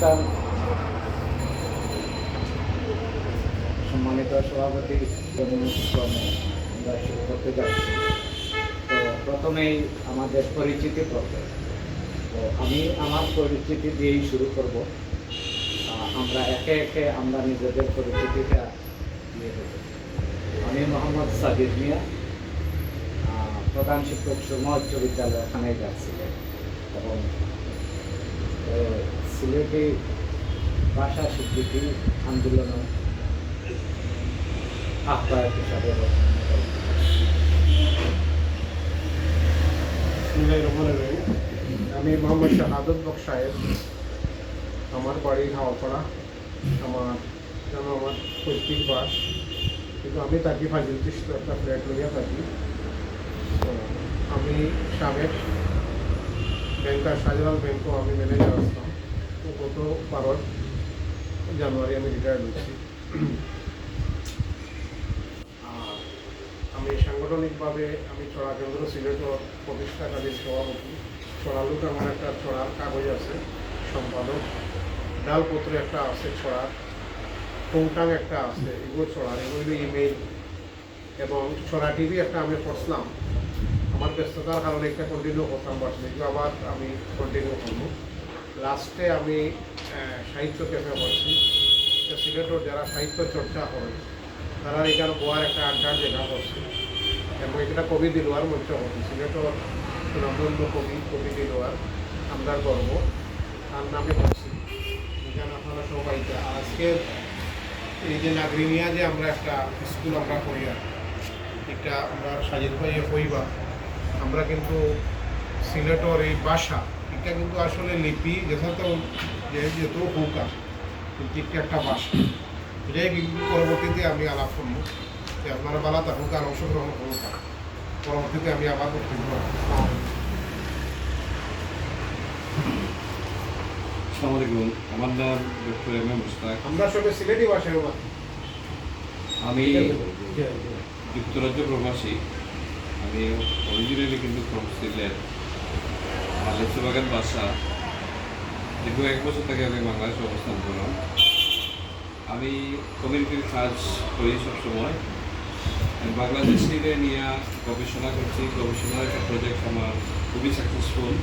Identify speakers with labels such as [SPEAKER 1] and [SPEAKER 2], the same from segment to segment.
[SPEAKER 1] অনুষ্ঠান। সম্মানিত সভাপতি আমরা শুরু করতে যাচ্ছি। তো প্রথমেই আমাদের পরিচিতি পত্র। তো আমি আমার পরিচিতি দিয়েই শুরু করব। আমরা একে একে আমরা নিজেদের পরিচিতিটা দিয়ে দেব আমি মোহাম্মদ সাবির মিয়া প্রধান শিক্ষক সুরমা উচ্চ বিদ্যালয় ওখানে যাচ্ছিলেন এবং সিলেটি ভাষা স্বীকৃতি আন্দোলন আহ্বায়ক হিসাবে
[SPEAKER 2] আমি মোহাম্মদ শাহাদত বক সাহেব। আমার বাড়ি হাওয়াপাড়া আমার যেন আমার পৈতৃক বাস। কিন্তু আমি থাকি ফাজিল তিস্ত একটা ফ্ল্যাট লইয়া থাকি। আমি সাবেক ব্যাংকার শাহজালাল ব্যাংকও আমি ম্যানেজার আসতাম গত জানুয়ারি আমি রিটায়ার্ড হয়েছি। আর আমি সাংগঠনিকভাবে আমি চড়া কেন্দ্র সিলেটর প্রতিষ্ঠাকালীন সভাপতি। ছড়ালুক আমার একটা ছড়ার কাগজ আছে, সম্পাদক। ডালপত্র একটা আছে ছড়ার টংটাং একটা আছে, এগুলো ছড়ার এগুলো ইমেইল এবং ছড়া টিভি একটা আমি পড়ছিলাম আমার ব্যস্ততার কারণে একটা কন্টিনিউ করতাম বাট আবার আমি কন্টিনিউ করব। লাস্টে আমি সাহিত্য ক্যাফে তো সিলেটর যারা সাহিত্য চর্চা করে, তারা এখানে গোয়ার একটা আড্ডার জায়গা করছে এবং এটা কবি দিলোয়ার মঞ্চ হচ্ছে সিলেটর সুনামধন্য কবি কবি দিলোয়ার আমরা গর্ব। তার নামে করছি এখানে আপনারা সবাই আজকে এই যে নাগরিনিয়া যে আমরা একটা স্কুল আমরা করি আর এটা আমরা সাজিদ ভাইয়ে কইবা আমরা কিন্তু সিলেটর এই বাসা এটা কিন্তু আসলে লিপি যথার্থ যে যেত হুকা কিন্তু এটা একটা বাসা। এটাই কিন্তু পরবর্তীতে আমি আলাপ করব যে আপনারা বালা থাকুক আর অংশগ্রহণ করুক। পরবর্তীতে আমি আবার বক্তব্য।
[SPEAKER 3] আসসালামু আলাইকুম। আমার নাম ডক্টর এম এম মুস্তাক।
[SPEAKER 2] আমরা সবে সিলেটি কথা
[SPEAKER 3] আমি যুক্তরাজ্য প্রবাসী। আমি অরিজিনালি কিন্তু ফ্রম সিলেট আমার লেচুবাগান বাসা দীর্ঘ এক বছর থেকে আমি বাংলাদেশে অবস্থান করলাম। আমি কমিউনিটির কাজ করি সবসময়। বাংলাদেশিদের নিয়ে গবেষণা করছি। গবেষণার একটা প্রজেক্ট আমার খুবই সাকসেসফুল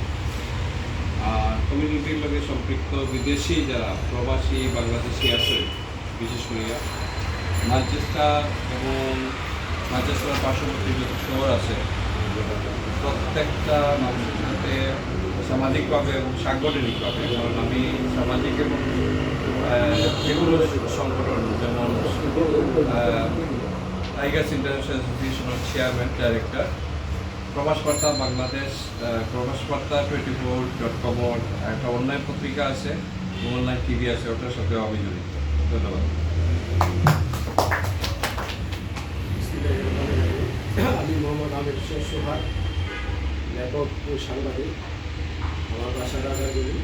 [SPEAKER 3] আর কমিউনিটির লগে সম্পৃক্ত বিদেশি যারা প্রবাসী বাংলাদেশি আছে, বিশেষ করে ম্যানচেস্টার এবং ম্যানচেস্টার পার্শ্ববর্তী যত শহর আছে প্রত্যেকটা মানুষের সাথে সামাজিকভাবে এবং সাংগঠনিকভাবে, কারণ আমি সামাজিক এবং যেগুলো সংগঠন, যেমন টাইগার্স ইন্টারন্যাশনাল অ্যাসোসিয়েশনের চেয়ারম্যান ডাইরেক্টর প্রবাস বার্তা বাংলাদেশ প্রবাস বার্তা টোয়েন্টি ফোর ডট কমর একটা অনলাইন পত্রিকা আছে অনলাইন টিভি আছে, ওটার সাথেও আমি জড়িত। ধন্যবাদ।
[SPEAKER 4] আমি মোহাম্মদ আমির সোহাগ। ও সাংবাদিক আমার বাসা রাজাগুলি।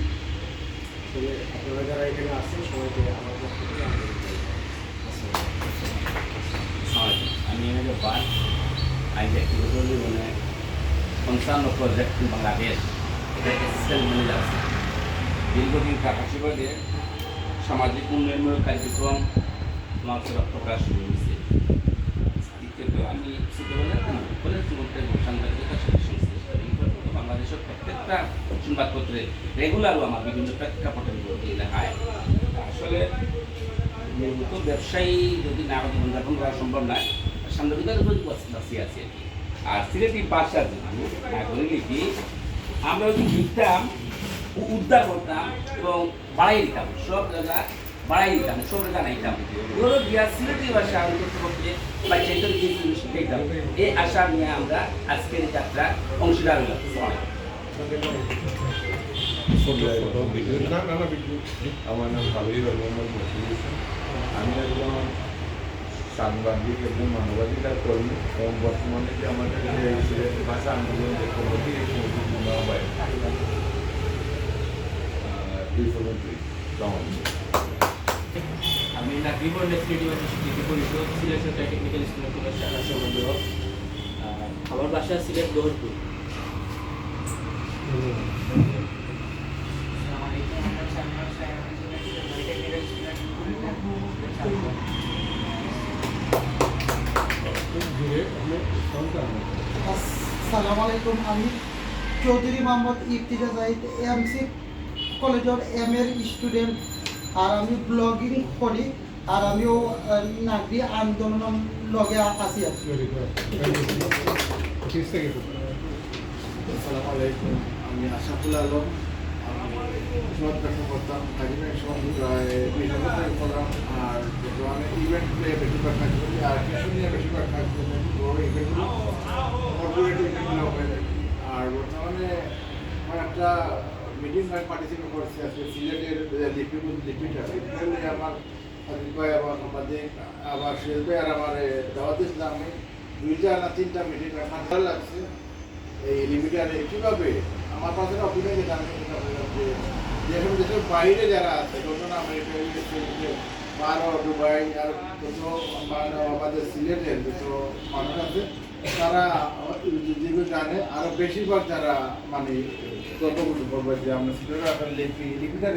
[SPEAKER 4] তবে আপনারা যারা এখানে আসছেন, সবাইকে আমার পক্ষ থেকে
[SPEAKER 5] আমি এনেকে পাই আই ব্যক্তিগতভাবে মানে পঞ্চান্ন প্রজেক্ট বাংলাদেশ এটা অ্যাসিস্ট্যান্ট ম্যানেজার আছে দীর্ঘদিন কাকাশিবাদে সামাজিক উন্নয়নমূলক কার্যক্রম সেবা প্রকাশ হয়েছে আমি ছোটবেলা কলেজের মধ্যে সাংবাদিকতার সাথে সংশ্লিষ্ট এই পর্যন্ত বাংলাদেশের সংবাদপত্রে রেগুলারও আমার বিভিন্ন প্রেক্ষাপটের দেখায়। আসলে মূলত ব্যবসায়ী যদি না জীবনযাপন করা সম্ভব নয় আছে আর কি। আর সিলেটি নাগরিক লিপি আমরা যদি লিখতাম, উদ্ধার করতাম এবং বাড়াই দিতাম, সব জায়গা বাড়াই দিতাম, সব জায়গা নাইতাম। এগুলো দিয়া সিলেটি ভাষা করতে বা এই আশা নিয়ে আমরা আজকের যাত্রা অংশীদার হলাম।
[SPEAKER 6] আমার নাম হাবিব মোহাম্মদ মসিদ আমি একজন সাংবাদিক এবং মানবাধিকার কর্মী। এবং বর্তমানে যে আমাদের যে সিলেট ভাষা আন্দোলন যে কমিটি এই হয়
[SPEAKER 7] আমি নাগরিবর নেতৃত্ব স্বীকৃতি পরিষদ Sylhet technical school of commerce শাখা সম্বন্ধ আমার বাসা সিলেট দৌড়পুর
[SPEAKER 8] আসসালামু আমি চৌধুরী মোহাম্মদ ইফতিজা জাহিদ এমসি কলেজের এম এর স্টুডেন্ট আর আমি ব্লগিং করি আর আমিও নাগরি আন্দোলন লগে
[SPEAKER 2] আসি
[SPEAKER 9] আসসালামু আমি আশাফুল আলম, আমি সমাজ করতাম কাজিমের সঙ্গে প্রায় বিশ বছর থেকে করলাম আর বর্তমানে ইভেন্ট নিয়ে বেশিরভাগ কাজ আর কিছু নিয়ে বেশিরভাগ কাজ করি, বড় ইভেন্টগুলো কর্পোরেট ইভেন্টগুলো হয়ে থাকে। আমার একটা মিটিং আমি পার্টিসিপেট করছি, আজকে সিলেটের লিপিড লিপিটা নিয়ে আমার আমার আবার সুরেশ ভাই আর আমার দাওয়াত দুইটা না তিনটা মিটিং আমার ভালো লাগছে। এই লিমিটারে কীভাবে আমার পাশে অভিনয় যেটা আমি যেটা বললাম যে দেশের বাইরে যারা আছে ধরুন আমেরিকা বারো, দুবাই, আর মানে আমাদের সিলেটের দুটো মানুষ আছে, তারা যেগুলো জানে আরও বেশিরভাগ যারা মানে গল্প করতে যে আমরা সিলেটের লিপি লিপিটা